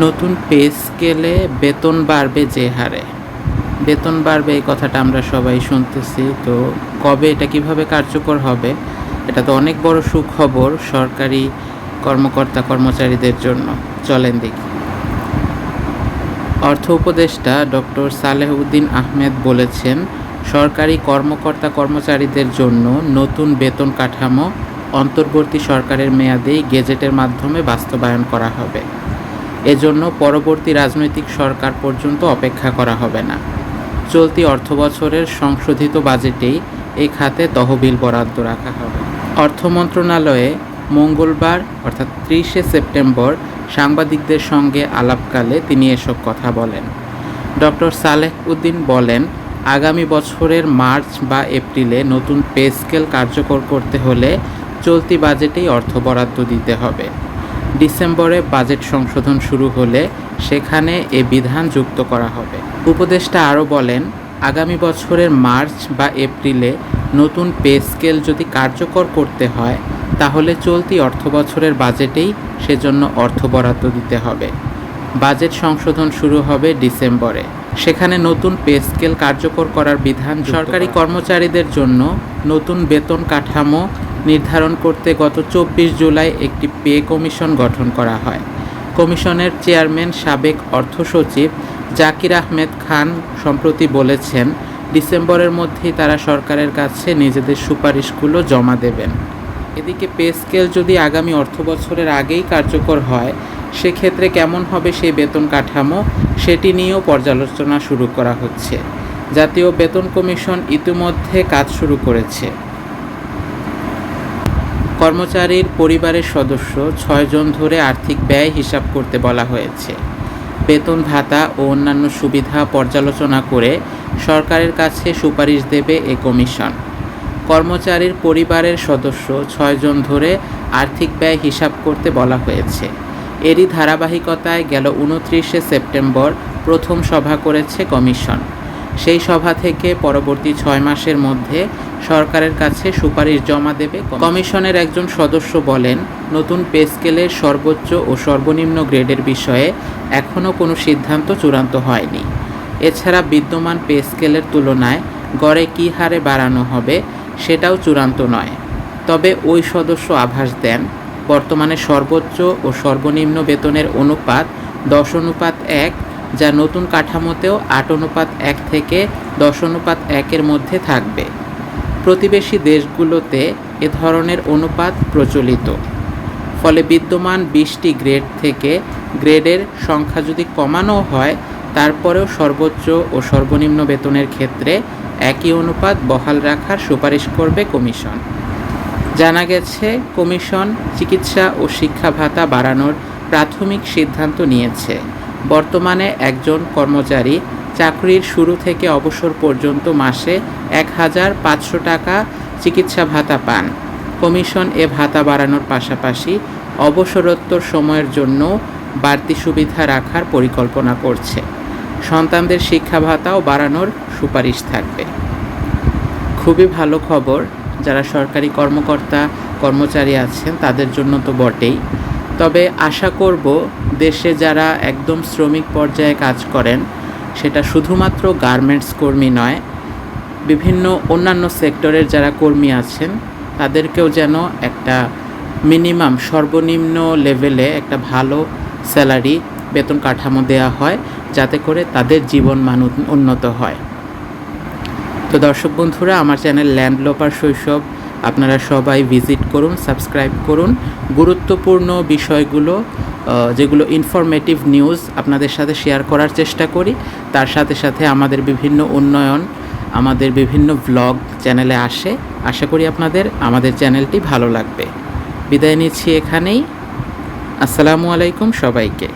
নতুন পে স্কেলে বেতন বাড়বে যে হারে? বেতন বাড়বে এই কথাটা আমরা সবাই শুনতেছি, তো কবে এটা কীভাবে কার্যকর হবে, এটা তো অনেক বড় সুখবর সরকারি কর্মকর্তা কর্মচারীদের জন্য। চলেন দেখি। অর্থ উপদেষ্টা ডক্টর সালেহউদ্দিন আহমেদ বলেছেন, সরকারি কর্মকর্তা কর্মচারীদের জন্য নতুন বেতন কাঠামো অন্তর্বর্তী সরকারের মেয়াদেই গেজেটের মাধ্যমে বাস্তবায়ন করা হবে। এজন্য পরবর্তী রাজনৈতিক সরকার পর্যন্ত অপেক্ষা করা হবে না। চলতি অর্থবছরের সংশোধিত বাজেটেই এই খাতে তহবিল বরাদ্দ রাখা হবে। অর্থ মন্ত্রণালয়ে মঙ্গলবার, অর্থাৎ ত্রিশে সেপ্টেম্বর, সাংবাদিকদের সঙ্গে আলাপকালে তিনি এসব কথা বলেন। ডক্টর সালেহ উদ্দিন বলেন, আগামী বছরের মার্চ বা এপ্রিলে নতুন পে স্কেল কার্যকর করতে হলে চলতি বাজেটেই অর্থ বরাদ্দ দিতে হবে। ডিসেম্বরে বাজেট সংশোধন শুরু হলে সেখানে এ বিধান যুক্ত করা হবে। উপদেষ্টা আরও বলেন আগামী বছরের মার্চ বা এপ্রিলে নতুন পে স্কেল যদি কার্যকর করতে হয় তাহলে চলতি অর্থবছরের বাজেটেই সেজন্য অর্থ বরাদ্দ দিতে হবে। বাজেট সংশোধন শুরু হবে ডিসেম্বরে। সেখানে নতুন পে স্কেল কার্যকর করার বিধান সরকারি কর্মচারীদের জন্য নতুন বেতন কাঠামো নির্ধারণ করতে গত চব্বিশ জুলাই একটি পে কমিশন গঠন করা হয়। কমিশনের চেয়ারম্যান সাবেক অর্থ সচিব জাকির আহমেদ খান সম্প্রতি বলেছেন, ডিসেম্বরের মধ্যেই তারা সরকারের কাছে নিজেদের সুপারিশগুলো জমা দেবেন। এদিকে পে স্কেল যদি আগামী অর্থ বছরের আগেই কার্যকর হয়, সেক্ষেত্রে কেমন হবে সেই বেতন কাঠামো সেটি নিয়েও পর্যালোচনা শুরু করা হচ্ছে। জাতীয় বেতন কমিশন ইতিমধ্যে কাজ শুরু করেছে। কর্মচারীর পরিবারের সদস্য ছয়জন ধরে আর্থিক ব্যয় হিসাব করতে বলা হয়েছে। বেতন ভাতা ও অন্যান্য সুবিধা পর্যালোচনা করে সরকারের কাছে সুপারিশ দেবে এ কমিশন। কর্মচারীর পরিবারের সদস্য ছয়জন ধরে আর্থিক ব্যয় হিসাব করতে বলা হয়েছে। এরই ধারাবাহিকতায় গেল উনত্রিশে সেপ্টেম্বর প্রথম সভা করেছে কমিশন। সেই সভা থেকে পরবর্তী ছয় মাসের মধ্যে সরকারের কাছে সুপারিশ জমা দেবে কমিশনের একজন সদস্য বলেন, নতুন পে স্কেলের সর্বোচ্চ ও সর্বনিম্ন গ্রেডের বিষয়ে এখনও কোনো সিদ্ধান্ত চূড়ান্ত হয়নি। এছাড়া বিদ্যমান পে স্কেলের তুলনায় গড়ে কী হারে বাড়ানো হবে সেটাও চূড়ান্ত নয়। তবে ওই সদস্য আভাস দেন, বর্তমানে সর্বোচ্চ ও সর্বনিম্ন বেতনের অনুপাত দশ অনুপাত এক যা নতুন কাঠামোতেও আট অনুপাত এক থেকে দশ অনুপাত একের মধ্যে থাকবে। প্রতিবেশী দেশগুলোতে এ ধরনের অনুপাত প্রচলিত। ফলে বিদ্যমান বিশটি গ্রেড থেকে গ্রেডের সংখ্যা যদি কমানো হয়, তারপরেও সর্বোচ্চ ও সর্বনিম্ন বেতনের ক্ষেত্রে একই অনুপাত বহাল রাখার সুপারিশ করবে কমিশন। জানা গেছে, কমিশন চিকিৎসা ও শিক্ষা ভাতা বাড়ানোর প্রাথমিক সিদ্ধান্ত নিয়েছে। বর্তমানে একজন কর্মচারী চাকরির শুরু থেকে অবসর পর্যন্ত মাসে এক হাজার পাঁচশো টাকা চিকিৎসা ভাতা পান। কমিশন এ ভাতা বাড়ানোর পাশাপাশি অবসরোত্তর সময়ের জন্য বাড়তি সুবিধা রাখার পরিকল্পনা করছে। সন্তানদের শিক্ষা ভাতাও বাড়ানোর সুপারিশ থাকবে। খুবই ভালো খবর, যারা সরকারি কর্মকর্তা, কর্মচারী আছেন তাদের জন্য তো বটেই। তবে আশা করব দেশে যারা একদম শ্রমিক পর্যায়ে কাজ করেন, সেটা শুধুমাত্র গার্মেন্টস কর্মী নয়, বিভিন্ন অন্যান্য সেক্টরের যারা কর্মী আছেন, তাদেরকেও যেন একটা মিনিমাম সর্বনিম্ন লেভেলে একটা ভালো স্যালারি, বেতন কাঠামো দেওয়া হয়, যাতে করে তাদের জীবন মান উন- উন্নত হয়। তো দর্শক বন্ধুরা, আমার চ্যানেল ল্যান্ডলোপার শৈশব আপনারা সবাই ভিজিট করুন সাবস্ক্রাইব করুন। গুরুত্বপূর্ণ বিষয়গুলো যেগুলো ইনফরমেটিভ নিউজ আপনাদের সাথে শেয়ার করার চেষ্টা করি। তার সাথে সাথে আমাদের বিভিন্ন উন্নয়ন, আমাদের বিভিন্ন ভ্লগ চ্যানেলে আসে। আশা করি আপনাদের, আমাদের চ্যানেলটি ভালো লাগবে। বিদায় নিচ্ছি এখানেই। আসসালামু আলাইকুম সবাইকে।